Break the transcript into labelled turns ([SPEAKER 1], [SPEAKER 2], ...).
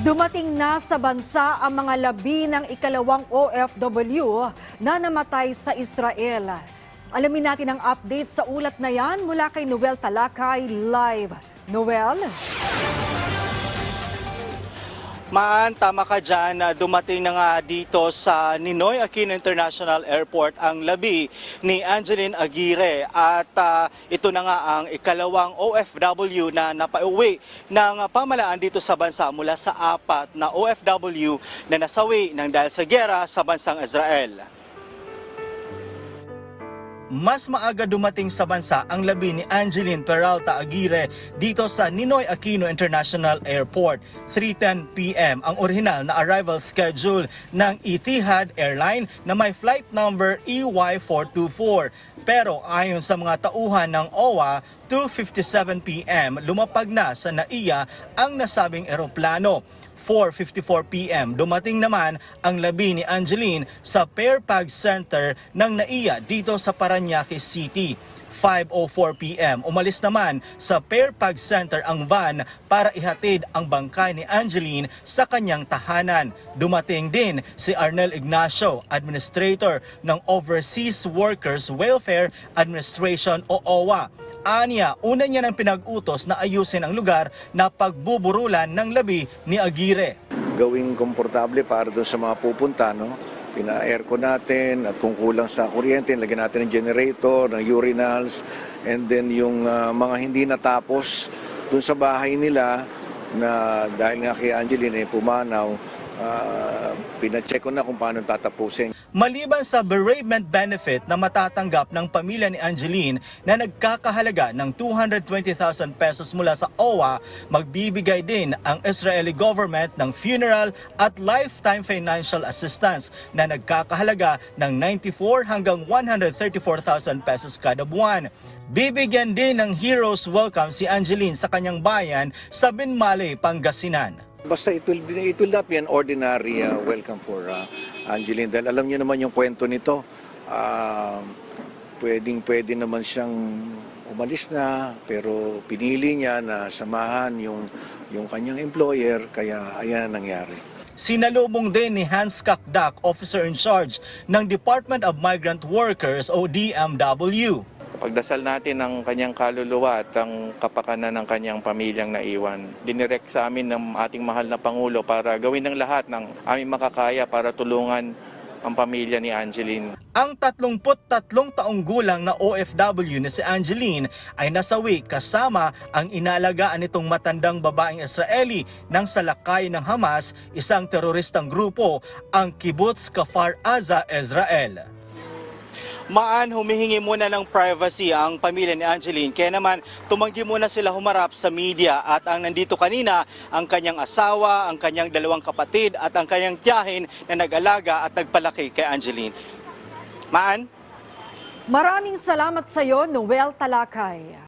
[SPEAKER 1] Dumating na sa bansa ang mga labi ng ikalawang OFW na namatay sa Israel. Alamin natin ang update sa ulat na yan mula kay Noel Talakay live. Noel?
[SPEAKER 2] Maan, tama ka dyan dumating na nga dito sa Ninoy Aquino International Airport ang labi ni Angeline Aguirre at ah, ito na nga ang ikalawang OFW na napauwi ng pamalaan dito sa bansa mula sa apat na OFW na nasawi ng dahil sa gera sa bansang Israel. Mas maaga dumating sa bansa ang labi ni Angeline Peralta Aguirre dito sa Ninoy Aquino International Airport. 3.10pm ang original na arrival schedule ng Etihad Airline na may flight number E EY424. Pero ayon sa mga tauhan ng OWA, 2.57pm lumapag na sa NAIA ang nasabing eroplano. 4.54pm, dumating naman ang labi ni Angeline sa Pairpag Center ng NAIA dito sa Paranaque City. 5.04pm, umalis naman sa Pairpag Center ang van para ihatid ang bangkay ni Angeline sa kanyang tahanan. Dumating din si Arnel Ignacio, Administrator ng Overseas Workers Welfare Administration o OWA. Anya, una niya ng pinag-utos na ayusin ang lugar na pagbuburulan ng labi ni Aguirre.
[SPEAKER 3] gawing komportable para doon sa mga pupunta, no? Pina-aircon natin at kung kulang sa kuryente, lagyan natin ng generator, ng urinals, and then yung ah, mga hindi natapos doon sa bahay nila na dahil nga kay Angeline eh, pumanaw, ah, pina-check ko na kung paano tatapusin.
[SPEAKER 2] Maliban sa bereavement benefit na matatanggap ng pamilya ni Angeline na nagkakahalaga ng 220,000 pesos mula sa OWA, magbibigay din ang Israeli government ng funeral at lifetime financial assistance na nagkakahalaga ng 94 hanggang 134,000 pesos kada buwan. Bibigyan din ng hero's welcome si Angeline sa kanyang bayan sa Binmale, Pangasinan.
[SPEAKER 3] Basta it will, be- it will not be an ordinary uh, welcome for uh, Angeline. Dahil alam niyo naman yung kwento nito. Uh, pwedeng pwede naman siyang umalis na pero pinili niya na samahan yung yung kanyang employer kaya ayan ang nangyari.
[SPEAKER 2] Sinalubong din ni Hans Kakdak, officer in charge ng Department of Migrant Workers o DMW.
[SPEAKER 4] Pagdasal natin ang kanyang kaluluwa at ang kapakanan ng kanyang pamilyang naiwan. Dinirect sa amin ng ating mahal na Pangulo para gawin ng lahat ng aming makakaya para tulungan ang pamilya ni Angeline.
[SPEAKER 2] Ang 33 taong gulang na OFW na si Angeline ay nasawi kasama ang inalagaan nitong matandang babaeng Israeli ng salakay ng Hamas, isang teroristang grupo, ang Kibbutz Kafar Aza, Israel. Maan humihingi muna ng privacy ang pamilya ni Angeline kaya naman tumanggi muna sila humarap sa media at ang nandito kanina ang kanyang asawa, ang kanyang dalawang kapatid at ang kanyang tiyahin na nag-alaga at nagpalaki kay Angeline. Maan?
[SPEAKER 1] Maraming salamat sa iyo, Noel Talakay.